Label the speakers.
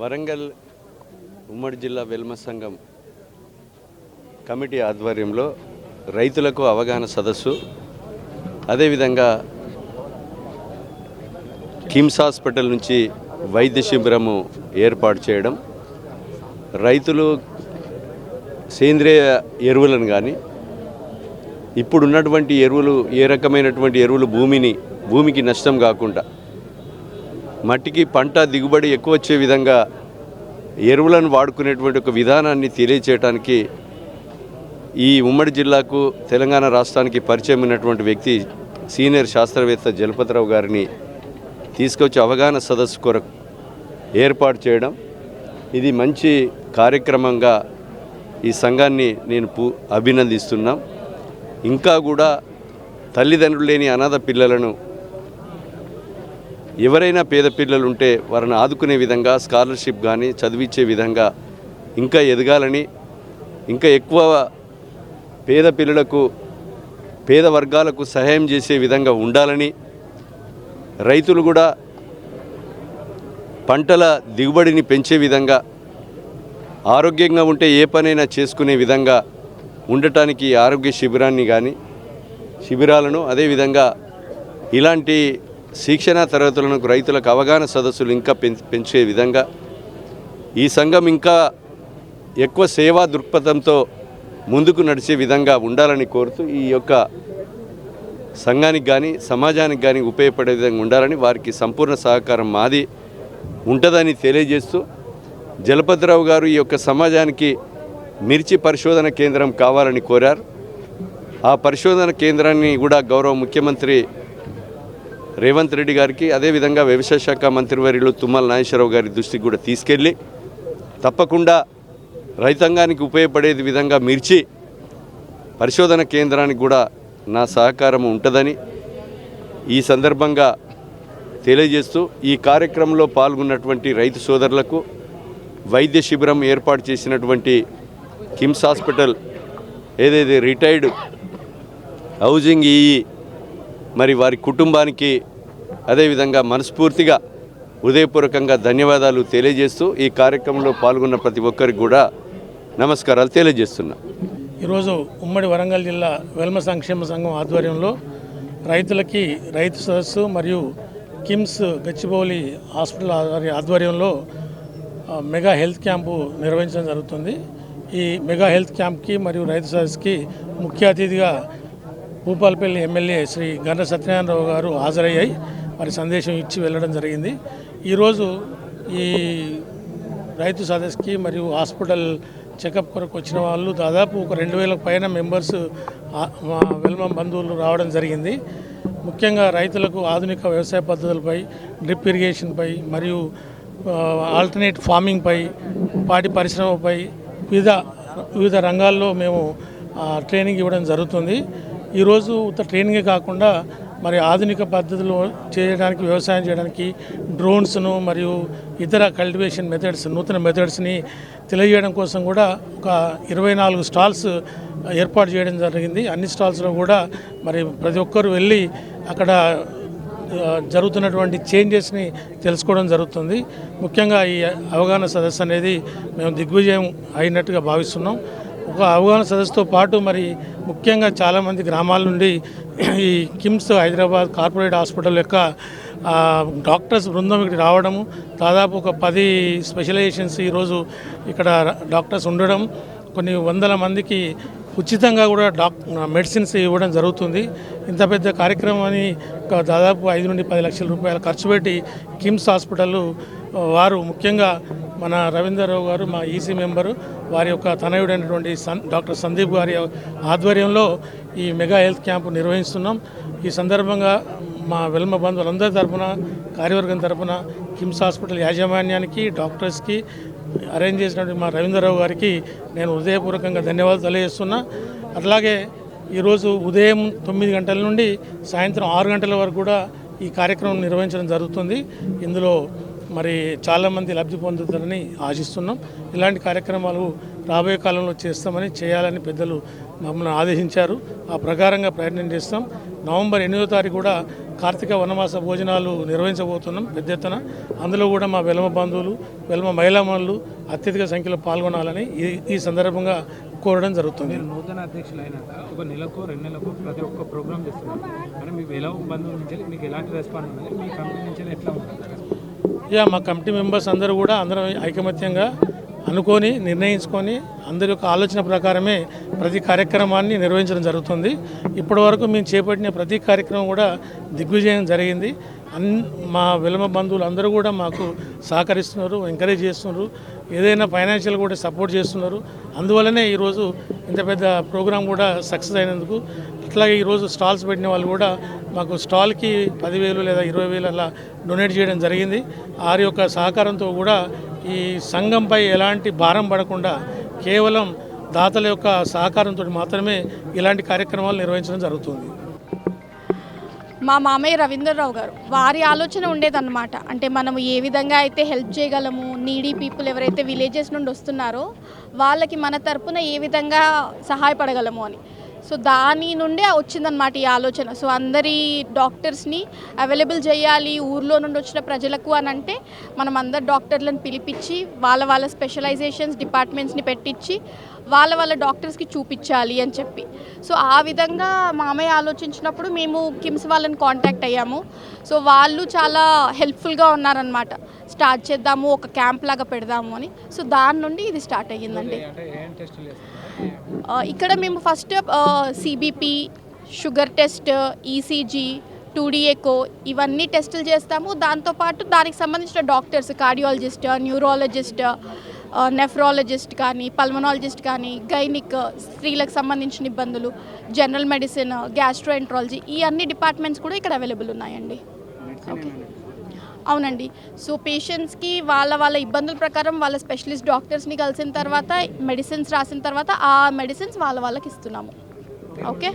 Speaker 1: వరంగల్ ఉమ్మడి జిల్లా వెల్మ సంఘం కమిటీ ఆధ్వర్యంలో రైతులకు అవగాహన సదస్సు. అదేవిధంగా కిమ్స్ హాస్పిటల్ నుంచి వైద్య శిబిరము ఏర్పాటు చేయడం. రైతులు సేంద్రియ ఎరువులను కానీ ఇప్పుడున్నటువంటి ఎరువులు ఏ రకమైనటువంటి ఎరువులు భూమిని భూమికి నష్టం కాకుండా మట్టికి పంట దిగుబడి ఎక్కువ వచ్చే విధంగా ఎరువులను వాడుకునేటువంటి ఒక విధానాన్ని తెలియచేయడానికి ఈ ఉమ్మడి జిల్లాకు తెలంగాణ రాష్ట్రానికి పరిచయం ఉన్నటువంటి వ్యక్తి సీనియర్ శాస్త్రవేత్త జలపతిరావు గారిని తీసుకొచ్చి అవగాహన సదస్సు కొరకు ఏర్పాటు చేయడం. ఇది మంచి కార్యక్రమంగా ఈ సంఘాన్ని నేను పూ అభినందిస్తున్నాం. ఇంకా కూడా తల్లిదండ్రులు లేని అనాథ పిల్లలను ఎవరైనా పేద పిల్లలు ఉంటే వారిని ఆదుకునే విధంగా స్కాలర్షిప్ కానీ చదివించే విధంగా ఇంకా ఎదగాలని ఇంకా ఎక్కువ పేద పిల్లలకు పేద వర్గాలకు సహాయం చేసే విధంగా ఉండాలని రైతులు కూడా పంటల దిగుబడిని పెంచే విధంగా ఆరోగ్యంగా ఉంటే ఏ పనైనా చేసుకునే విధంగా ఉండటానికి ఆరోగ్య శిబిరాన్ని కానీ శిబిరాలను అదేవిధంగా ఇలాంటి శిక్షణ తరగతులను రైతులకు అవగాహన సదస్సులు ఇంకా పెం- పెంచే విధంగా ఈ సంఘం ఇంకా ఎక్కువ సేవా దృక్పథంతో ముందుకు నడిచే విధంగా ఉండాలని కోరుతూ ఈ యొక్క సంఘానికి కానీ సమాజానికి కానీ ఉపయోగపడే విధంగా ఉండాలని వారికి సంపూర్ణ సహకారం మాది ఉంటుందని తెలియజేస్తూ జలపతిరావు గారు ఈ యొక్క సమాజానికి మిర్చి పరిశోధన కేంద్రం కావాలని కోరారు. ఆ పరిశోధన కేంద్రాన్ని కూడా గౌరవ ముఖ్యమంత్రి రేవంత్ రెడ్డి గారికి అదేవిధంగా వ్యవసాయ శాఖ మంత్రివర్యులు తుమ్మల నాగేశ్వరరావు గారి దృష్టికి కూడా తీసుకెళ్ళి తప్పకుండా రైతాంగానికి ఉపయోగపడే విధంగా మిర్చి పరిశోధన కేంద్రానికి కూడా నా సహకారం ఉంటుందని ఈ సందర్భంగా తెలియజేస్తూ ఈ కార్యక్రమంలో పాల్గొన్నటువంటి రైతు సోదరులకు వైద్య శిబిరం ఏర్పాటు చేసినటువంటి కిమ్స్ హాస్పిటల్ ఏదైతే రిటైర్డ్ హౌజింగ్ ఈ మరి వారి కుటుంబానికి అదేవిధంగా మనస్ఫూర్తిగా హృదయపూర్వకంగా ధన్యవాదాలు తెలియజేస్తూ ఈ కార్యక్రమంలో పాల్గొన్న ప్రతి ఒక్కరికి కూడా నమస్కారాలు తెలియజేస్తున్నా.
Speaker 2: ఈరోజు ఉమ్మడి వరంగల్ జిల్లా వెల్మ సంక్షేమ సంఘం ఆధ్వర్యంలో రైతులకి రైతు సదస్సు మరియు కిమ్స్ గచ్చిబౌలి హాస్పిటల్ ఆధ్వర్య- ఆధ్వర్యంలో మెగా హెల్త్ క్యాంపు నిర్వహించడం జరుగుతుంది. ఈ మెగా హెల్త్ క్యాంప్కి మరియు రైతు సదస్సుకి ముఖ్య అతిథిగా భూపాలపల్లి ఎమ్మెల్యే శ్రీ గండ్ర సత్యనారాయణరావు గారు హాజరయ్యాయి. మరి సందేశం ఇచ్చి వెళ్ళడం జరిగింది. ఈరోజు ఈ రైతు సదస్సుకి మరియు హాస్పిటల్ చెకప్ కొరకు వచ్చిన వాళ్ళు దాదాపు ఒక రెండు వేలకు పైన మెంబర్స్ మా వెల్మ బంధువులు రావడం జరిగింది. ముఖ్యంగా రైతులకు ఆధునిక వ్యవసాయ పద్ధతులపై డ్రిప్ ఇరిగేషన్పై మరియు ఆల్టర్నేట్ ఫార్మింగ్పై పాడి పరిశ్రమపై వివిధ వివిధ రంగాల్లో మేము ట్రైనింగ్ ఇవ్వడం జరుగుతుంది. ఈరోజు ఉత్త ట్రైనింగే కాకుండా మరి ఆధునిక పద్ధతిలో చేయడానికి వ్యవసాయం చేయడానికి డ్రోన్స్ను మరియు ఇతర కల్టివేషన్ మెథడ్స్ నూతన మెథడ్స్ని తెలియజేయడం కోసం కూడా ఒక ఇరవై నాలుగు స్టాల్స్ ఏర్పాటు చేయడం జరిగింది. అన్ని స్టాల్స్లో కూడా మరి ప్రతి ఒక్కరు వెళ్ళి అక్కడ జరుగుతున్నటువంటి చేంజెస్ని తెలుసుకోవడం జరుగుతుంది. ముఖ్యంగా ఈ అవగాహన సదస్సు అనేది మేము దిగ్విజయం అయినట్టుగా భావిస్తున్నాం. ఒక అవగాహన సదస్సుతో పాటు మరి ముఖ్యంగా చాలామంది గ్రామాల నుండి ఈ కిమ్స్ హైదరాబాద్ కార్పొరేట్ హాస్పిటల్ యొక్క డాక్టర్స్ బృందం ఇక్కడ రావడము దాదాపు ఒక పది స్పెషలైజేషన్స్ ఈరోజు ఇక్కడ డాక్టర్స్ ఉండడం కొన్ని వందల మందికి ఉచితంగా కూడా డాక్ మెడిసిన్స్ ఇవ్వడం జరుగుతుంది. ఇంత పెద్ద కార్యక్రమాన్ని ఒక దాదాపు ఐదు నుండి పది లక్షల రూపాయలు ఖర్చు పెట్టి కిమ్స్ హాస్పిటల్ వారు ముఖ్యంగా మన రవీంద్రరావు గారు మా ఈసీ మెంబరు వారి యొక్క తనయుడైనటువంటి సన్ డాక్టర్ సందీప్ గారి ఆధ్వర్యంలో ఈ మెగా హెల్త్ క్యాంపు నిర్వహిస్తున్నాం. ఈ సందర్భంగా మా వెల్మ బంధువులందరి తరపున కార్యవర్గం తరఫున కిమ్స్ హాస్పిటల్ యాజమాన్యానికి డాక్టర్స్కి అరేంజ్ చేసినటువంటి మా రవీంద్రరావు గారికి నేను హృదయపూర్వకంగా ధన్యవాదాలు తెలియజేస్తున్నా. అట్లాగే ఈరోజు ఉదయం తొమ్మిది గంటల నుండి సాయంత్రం ఆరు గంటల వరకు కూడా ఈ కార్యక్రమం నిర్వహించడం జరుగుతుంది. ఇందులో మరి చాలామంది లబ్ధి పొందుతారని ఆశిస్తున్నాం. ఇలాంటి కార్యక్రమాలు రాబోయే కాలంలో చేస్తామని చేయాలని పెద్దలు మమ్మల్ని ఆదేశించారు. ఆ ప్రకారంగా ప్రయత్నం చేస్తాం. నవంబర్ ఎనిమిదో తారీఖు కూడా కార్తీక వనవాస భోజనాలు నిర్వహించబోతున్నాం పెద్ద ఎత్తున. అందులో కూడా మా వెలమ బంధువులు వెలమ మహిళా మనులు అత్యధిక సంఖ్యలో పాల్గొనాలని ఈ ఈ సందర్భంగా కోరడం జరుగుతుంది.
Speaker 3: నూతన అధ్యక్షులు అయినాక ఒక నెలకు రెండు నెలలకు ప్రతి ఒక్క ప్రోగ్రామ్ చేస్తున్నారు. కానీ మీ ఎలా బంధువుల నుంచి మీకు ఎలాంటి రెస్పాన్స్ ఉన్నది మీ కంపెనీ నుంచి ఎట్లా ఉంటుంది
Speaker 2: యా మా కమిటీ మెంబర్స్ అందరూ కూడా అందరం ఐకమత్యంగా అనుకొని నిర్ణయించుకొని అందరి యొక్క ఆలోచన ప్రకారమే ప్రతి కార్యక్రమాన్ని నిర్వహించడం జరుగుతుంది. ఇప్పటి వరకు మేము చేపట్టిన ప్రతి కార్యక్రమం కూడా దిగ్విజయం జరిగింది. అన్ మా విలమ బంధువులు అందరూ కూడా మాకు సహకరిస్తున్నారు ఎంకరేజ్ చేస్తున్నారు. ఏదైనా ఫైనాన్షియల్ కూడా సపోర్ట్ చేస్తున్నారు. అందువల్లనే ఈరోజు ఇంత పెద్ద ప్రోగ్రాం కూడా సక్సెస్ అయినందుకు అట్లాగే ఈరోజు స్టాల్స్ పెట్టిన వాళ్ళు కూడా మాకు స్టాల్కి పదివేలు లేదా ఇరవై వేలు అలా డొనేట్ చేయడం జరిగింది. వారి యొక్క సహకారంతో కూడా ఈ సంఘంపై ఎలాంటి భారం పడకుండా కేవలం దాతల యొక్క సహకారంతో మాత్రమే ఇలాంటి కార్యక్రమాలు నిర్వహించడం జరుగుతుంది.
Speaker 4: మా మామయ్య రవీంద్రరావు గారు వారి ఆలోచన ఉండేదన్నమాట. అంటే మనం ఏ విధంగా అయితే హెల్ప్ చేయగలము నీడీ పీపుల్ ఎవరైతే విలేజెస్ నుండి వస్తున్నారో వాళ్ళకి మన తరపున ఏ విధంగా సహాయపడగలము అని. సో దాని నుండే వచ్చిందనమాట ఈ ఆలోచన. సో అందరి డాక్టర్స్ని అవైలబుల్ చేయాలి ఊర్లో నుండి వచ్చిన ప్రజలకు అని అంటే మనం అందరు డాక్టర్లను పిలిపించి వాళ్ళ వాళ్ళ స్పెషలైజేషన్స్ డిపార్ట్మెంట్స్ని పెట్టించి వాళ్ళ వాళ్ళ డాక్టర్స్కి చూపించాలి అని చెప్పి. సో ఆ విధంగా మామయ్య ఆలోచించినప్పుడు మేము కిమ్స్ వాళ్ళని కాంటాక్ట్ అయ్యాము. సో వాళ్ళు చాలా హెల్ప్ఫుల్గా ఉన్నారనమాట స్టార్ట్ చేద్దాము ఒక క్యాంప్ లాగా పెడదాము అని. సో దాని నుండి ఇది స్టార్ట్ అయ్యిందండి. ఇక్కడ మేము first CBP sugar test ECG two D echo ఇవన్నీ టెస్టులు చేస్తాము. దాంతోపాటు దానికి సంబంధించిన డాక్టర్స్ కార్డియాలజిస్ట్ న్యూరాలజిస్ట్ నెఫ్రాలజిస్ట్ కానీ పల్మనాలజిస్ట్ కానీ గైనిక్ స్త్రీలకు సంబంధించిన ఇబ్బందులు జనరల్ మెడిసిన్ గ్యాస్ట్రోఎంట్రాలజీ ఈ అన్ని డిపార్ట్మెంట్స్ కూడా ఇక్కడ అవైలబుల్ ఉన్నాయండి. ఓకే. అవునండి. సో పేషెంట్స్కి వాళ్ళ వాళ్ళ ఇబ్బందుల ప్రకారం వాళ్ళ స్పెషలిస్ట్ డాక్టర్స్ని కలిసిన తర్వాత మెడిసిన్స్ రాసిన తర్వాత ఆ మెడిసిన్స్ వాళ్ళ వాళ్ళకి ఇస్తున్నాము. ఓకే